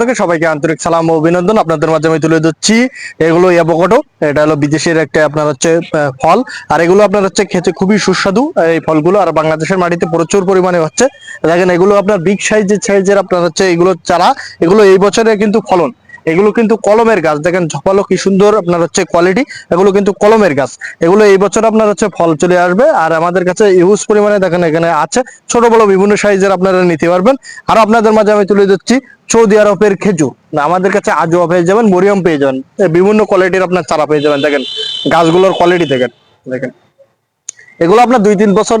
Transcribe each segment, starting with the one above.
থেকে সবাইকে আন্তরিক সালাম ও অভিনন্দন। আপনাদের মাঝে আমি তুলে দিচ্ছি এগুলো অ্যাভোকাডো এটা হলো বিদেশের একটা আপনার হচ্ছে ফল। আর এগুলো আপনার হচ্ছে খেতে খুবই সুস্বাদু এই ফলগুলো। আর বাংলাদেশের মাটিতে প্রচুর পরিমাণে হচ্ছে, দেখেন এগুলো আপনার বিগ সাইজের সাইজের আপনার হচ্ছে এগুলো চারা, এগুলো এই বছরে কিন্তু ফলন। এগুলো কিন্তু কলমের গাছ, দেখেন ঝপালো কি সুন্দর আপনার হচ্ছে কোয়ালিটি এগুলো কিন্তু কলমের গাছ। এগুলো এই বছর আপনার হচ্ছে ফল চলে আসবে। আর আমাদের কাছে ইউজ পরিমাণে দেখেন এখানে আছে, ছোট বড় বিভিন্ন সাইজের আপনারা নিতে পারবেন। আর আপনাদের মাঝে আমি তুলে দিচ্ছি সৌদি আরবের খেজুর। আমাদের কাছে আজোয়া পেয়ে যাবেন মরিয়াম পেয়ে যাবেন। বিভিন্ন কোয়ালিটির আপনার চারা পেয়ে যাবেন, দেখেন, গাছগুলোর কোয়ালিটি দেখেন দেখেন। এগুলো আপনার দুই তিন বছর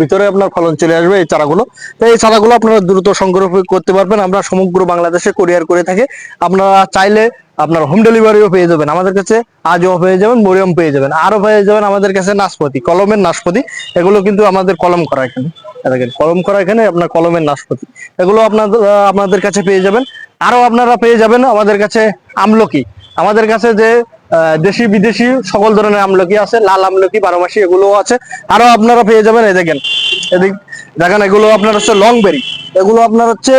ভিতরে আপনার ফলন চলে আসবে এই চারাগুলো। তো এই চারাগুলো আপনারা দ্রুত সংগ্রহ করতে পারবেন, আমরা সমগ্র বাংলাদেশে কোরিয়ার করে থাকি। আপনারা চাইলে আপনার হোম ডেলিভারিও পেয়ে যাবেন, আমাদের কাছে আজও পেয়ে যাবেন মরিয়ম পেয়ে যাবেন। আরও পেয়ে যাবেন আমাদের কাছে নাশপাতি, কলমের নাশপাতি, এগুলো কিন্তু আমাদের কলম করা এখানে। দেখেন, কলম করা এখানে আপনার কলমের নাশপাতি। এগুলো আপনাদের আপনাদের কাছে পেয়ে যাবেন। আরও আপনারা পেয়ে যাবেন আমাদের কাছে আমলকি। আমাদের কাছে যে দেশি বিদেশি সকল ধরনের আমলকি আছে, লাল আমলকি, বারোমাসি, এগুলোও আছে। আরও আপনারা পেয়ে যাবেন, এই দেখেন। এদিক দেখেন, এগুলো আপনার হচ্ছে লং বেরি এগুলো আপনার হচ্ছে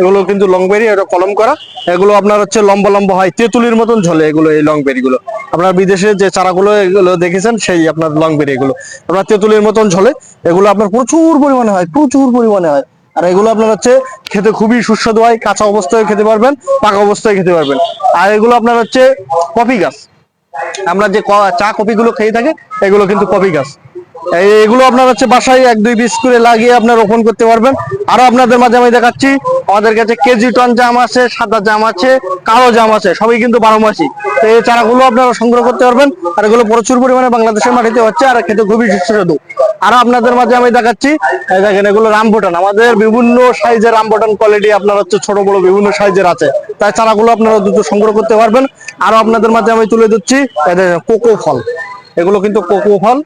এগুলো কিন্তু লং বেরি এটা কলম করা। এগুলো আপনার হচ্ছে লম্বা লম্বা হয়, তেঁতুলির মতন ঝলে এগুলো এই লং বেরি গুলো। আপনার বিদেশে যে চারাগুলো এগুলো দেখেছেন, সেই আপনার লং বেরি এগুলো। আপনার তেঁতুলির মতন ঝলে, এগুলো আপনার প্রচুর পরিমাণে হয়, প্রচুর পরিমাণে হয়। আর এগুলো আপনার হচ্ছে খেতে খুবই সুস্বাদু হয়, কাঁচা অবস্থায় খেতে পারবেন, পাকা অবস্থায় খেতে পারবেন। আর এগুলো আপনার হচ্ছে কফি গাছ। আমরা যে চা কফি গুলো খেয়ে থাকি, এগুলো কিন্তু কফি গাছ। এগুলো আপনার হচ্ছে বাসায় এক, দুই পিস করে লাগিয়ে আপনার রোপণ করতে পারবেন। আরও আপনাদের মাঝে আমি দেখাচ্ছি, আমাদের কাছে কেজি টন জাম আছে, সাদা জাম আছে, কালো জাম আছে, সবই কিন্তু বারো মাসি তো এই চারাগুলো আপনারা সংগ্রহ করতে পারবেন। আর এগুলো প্রচুর পরিমাণে বাংলাদেশের মাটিতে হচ্ছে, আর খেতে খুবই সুস্বাদু। আরও আপনাদের মাঝে আমি দেখাচ্ছি দেখেন এগুলো রামবুটান আমাদের বিভিন্ন সাইজের রামবুটান কোয়ালিটি আপনার হচ্ছে ছোট, বড় বিভিন্ন সাইজের আছে। তাই চারাগুলো আপনারা দ্রুত সংগ্রহ করতে পারবেন। আরও আপনাদের মাঝে আমি তুলে দিচ্ছি কোকো ফল। এগুলো কিন্তু কোকো ফল।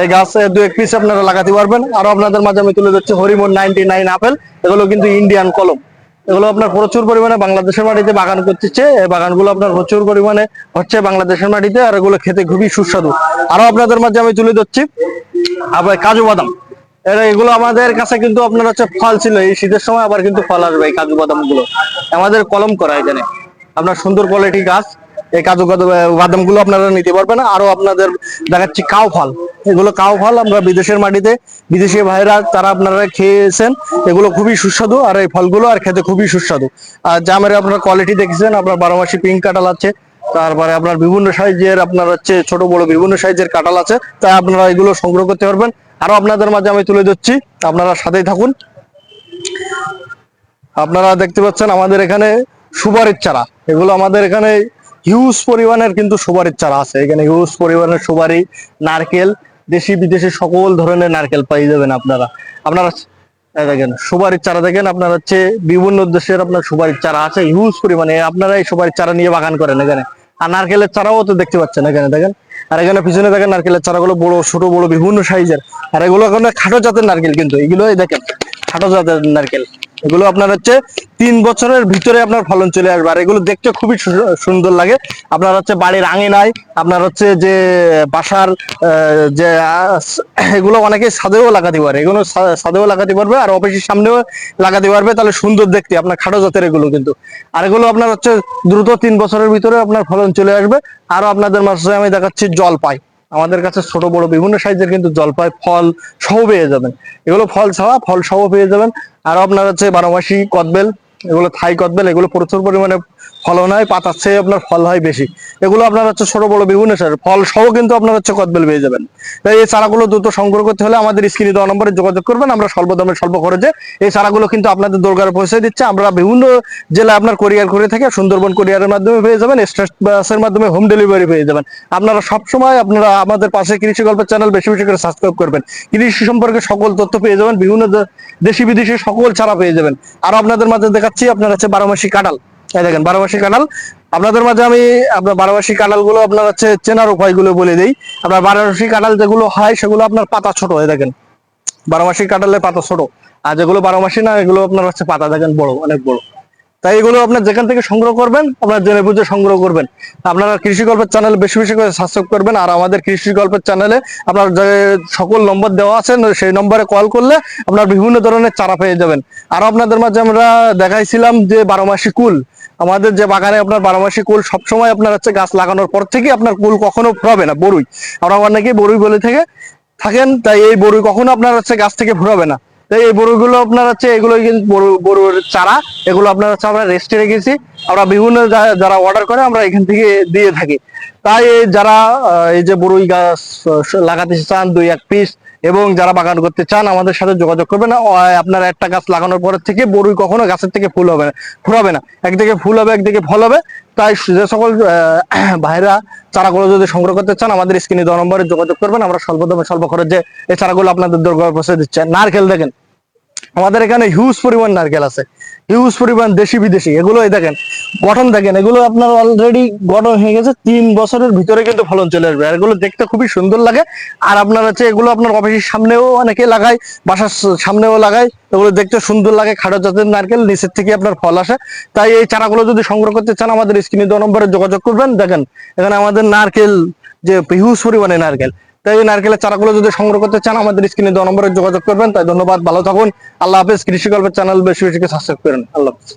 এই গাছে দু এক পিস আপনারা লাগাতে পারবেন। আরও আপনাদের মাঝে আমি তুলে দিচ্ছি হরিমন নাইনটি নাইন আপেল। এগুলো কিন্তু ইন্ডিয়ান কলম। এগুলো আপনার প্রচুর পরিমাণে বাংলাদেশের মাটিতে বাগান করতেছে। এই বাগানগুলো আপনার প্রচুর পরিমাণে হচ্ছে বাংলাদেশের মাটিতে আর এগুলো খেতে খুবই সুস্বাদু। আরও আপনাদের মাঝে আমি তুলে দিচ্ছি আবার কাজু বাদাম। এগুলো আমাদের কাছে কিন্তু আপনার হচ্ছে ফল ছিল। এই শীতের সময় আবার কিন্তু ফল আসবে এই কাজু বাদামগুলো আমাদের কলম করা এখানে। আপনার সুন্দর কোয়ালিটি গাছ। এই কাজু বাদামগুলো আপনারা নিতে পারবেন। আরও আপনাদের দেখাচ্ছি কাউ ফল। এগুলো কাউ ফল আমরা বিদেশের মাটিতে, বিদেশি ভাইরা তারা আপনারা খেয়েছেন। এগুলো খুবই সুস্বাদু আর এই ফলগুলো আর খেতে খুবই সুস্বাদু। আর জামের আপনার কোয়ালিটি দেখেছেন, আপনার বারো মাসি পিঙ্ক কাঁঠাল আছে। তারপরে আপনার বিভিন্ন সাইজের আপনার হচ্ছে ছোট, বড় বিভিন্ন সাইজের কাঁঠাল আছে। তাই আপনারা এগুলো সংগ্রহ করতে পারবেন। আরও আপনাদের মাঝে আমি তুলে দিচ্ছি আপনারা সাথেই থাকুন। আপনারা দেখতে পাচ্ছেন আমাদের এখানে সুপারির চারা। এগুলো আমাদের এখানে হিউজ পরিমাণের কিন্তু সুপারির চারা আছে। এখানে হিউজ পরিমাণের সুপারি, নারকেল, দেশি বিদেশি সকল ধরনের নারকেল পাই যাবেন আপনারা। আপনারা দেখেন, সুপারির চারা দেখেন, আপনার হচ্ছে বিভিন্ন দেশের আপনার সুপারির চারা আছে হিউজ পরিমাণে। আপনারা এই সুপারির চারা নিয়ে বাগান করেন এখানে। আর নারকেলের চারাও তো দেখতে পাচ্ছেন এখানে, দেখেন। আর এখানে পিছনে দেখেন নারকেলের চারাগুলো বড়, ছোট, বড়, বিভিন্ন সাইজের আর এগুলো এখন খাটো জাতের নারকেল কিন্তু এগুলো এই দেখেন, খাটো জাতের নারকেল। এগুলো আপনার হচ্ছে তিন বছরের ভিতরে আপনার ফলন চলে আসবে। আর এগুলো দেখতে খুবই সুন্দর লাগে। আপনার হচ্ছে বাড়ির আঙিনায়, আপনার হচ্ছে যে বাসার যে এগুলো অনেকে সাদেও লাগাতে পারে। এগুলো সাদেও লাগাতে পারবে আর অফিসের সামনেও লাগাতে পারবে। তাহলে সুন্দর দেখতে, আপনার খাটো জাতের এগুলো কিন্তু। আর এগুলো আপনার হচ্ছে দ্রুত তিন বছরের ভিতরে আপনার ফলন চলে আসবে। আরও আপনাদের মাঝে আমি দেখাচ্ছি জলপাই। আমাদের কাছে ছোট, বড় বিভিন্ন সাইজের কিন্তু জলপাই ফল সহ পেয়ে যাবেন। এগুলো ফল ছাড়া ফল সহ পেয়ে যাবেন। আর আপনার হচ্ছে বারোমাসি কদবেল, এগুলো থাই কদবেল, এগুলো প্রচুর পরিমাণে ফলন হয় পাতার চেয়ে আপনার ফল হয় বেশি। এগুলো আপনার হচ্ছে ছোট, বড় বিভিন্ন সাইজ ফল সহ কিন্তু আপনার হচ্ছে কদবেল পেয়ে যাবেন। তাই এই চারাগুলো দ্রুত সংগ্রহ করতে হলে আমাদের স্ক্রিনে দেওয়া নম্বরে যোগাযোগ করবেন, আমরা স্বল্প দামে, স্বল্প খরচে এই চারাগুলো কিন্তু আপনাদের দরকারে পৌঁছে দিচ্ছে। আমরা বিভিন্ন জেলায় আপনার কোরিয়ার করে থাকি সুন্দরবন কোরিয়ারের মাধ্যমে পেয়ে যাবেন স্টেট বাসের মাধ্যমে হোম ডেলিভারি পেয়ে যাবেন। আপনারা সবসময় আপনারা আমাদের পাশে কৃষি গল্পের চ্যানেল বেশি বেশি করে সাবস্ক্রাইব করবেন। কৃষি সম্পর্কে সকল তথ্য পেয়ে যাবেন, বিভিন্ন দেশি বিদেশি সকল ছাড়া পেয়ে যাবেন। আর আপনাদের মাঝে দেখাচ্ছি, আপনার হচ্ছে বারোমাসি কাঁঠাল। এই দেখেন বারোমাসি কাঁঠাল। আপনাদের মাঝে আমি আপনার বারোমাসি কাঁঠালগুলো আপনার হচ্ছে চেনার উপায়গুলো বলে দিই। আপনার বারোমাসি কাঁঠাল যেগুলো হয়, সেগুলো আপনার পাতা ছোট হয়ে দেখেন। বারো মাসি কাঁঠালের পাতা ছোট। আর যেগুলো বারো মাসি না, এগুলো আপনার হচ্ছে পাতা, দেখেন, বড়, অনেক বড়। তাই এগুলো আপনার যেখান থেকে সংগ্রহ করবেন, আপনার জেনে বুঝে সংগ্রহ করবেন। আপনারা কৃষি গল্পের চ্যানেল বেশি বেশি করে সাবস্ক্রাইব করবেন, আর আমাদের কৃষি গল্পের চ্যানেলে আপনার যে সকল নম্বর দেওয়া আছে, সেই নম্বরে কল করলে আপনার বিভিন্ন ধরনের চারা পেয়ে যাবেন। আর আপনাদের মাঝে আমরা দেখাইছিলাম যে বারো মাসি কুল। আমাদের যে বাগানে আপনার বারো মাসি কুল সবসময় আপনার হচ্ছে গাছ লাগানোর পর থেকে আপনার কুল কখনো ফুরাবে না, বরুই। আমরা অনেকেই বরুই বলে থেকে থাকেন, তাই এই বরুই কখনো আপনার হচ্ছে গাছ থেকে ফুরাবে না। তাই এই বড়গুলো আপনার হচ্ছে এগুলো কিন্তু চারা, এগুলো আপনার হচ্ছে আমরা রেস্টে রেখেছি। আমরা বিভিন্ন যারা অর্ডার করে আমরা এখান থেকে দিয়ে থাকি। তাই যারা এই যে বড়ুই গাছ লাগাতে চান দুই এক পিস এবং যারা বাগান করতে চান, আমাদের সাথে যোগাযোগ করবে না। আপনার একটা গাছ লাগানোর পর থেকে বড়ুই কখনো গাছের থেকে ফুল হবে না, ফুরাবে না। একদিকে ফুল হবে, একদিকে ফল হবে। তাই যে সকল ভাইরা চারাগুলো যদি সংগ্রহ করতে চান, আমাদের স্ক্রিনে দু নম্বরে যোগাযোগ করবেন। আমরা স্বল্প দামে স্বল্প খরচে এই চারাগুলো আপনাদের দরকার পৌঁছে দিচ্ছে। নারকেল দেখেন, আমাদের এখানে হিউজ পরিমাণ নারকেল আছে। হিউজ পরিমাণ দেশি বিদেশি, এগুলো দেখেন, গঠন দেখেন, এগুলো আপনার অলরেডি গঠন হয়ে গেছে, তিন বছরের ভিতরে কিন্তু ফলন চলে আসবে। আর এগুলো দেখতে খুবই সুন্দর লাগে। আর আপনার হচ্ছে এগুলো আপনার অফিসের সামনেও অনেকে লাগায়, বাসার সামনেও লাগায়, এগুলো দেখতে সুন্দর লাগে, খাটো জাতের নারকেল, নিচের থেকে আপনার ফল আসে। তাই এই চারাগুলো যদি সংগ্রহ করতে চান, আমাদের স্ক্রিনে দেওয়া নম্বরে যোগাযোগ করবেন। দেখেন, এখানে আমাদের নারকেল, যে হিউজ পরিমাণে নারকেল তাই এই নারকেলের চারাগুলো যদি সংগ্রহ করতে চান, আমাদের স্ক্রিনে দেওয়া নম্বরে যোগাযোগ করবেন। তাই ধন্যবাদ, ভালো থাকুন। আল্লাহ হাফেজ। কৃষি গল্পের চ্যানেল বেশি বেশি সাবস্ক্রাইব করেন। আল্লাহ হাফেজ।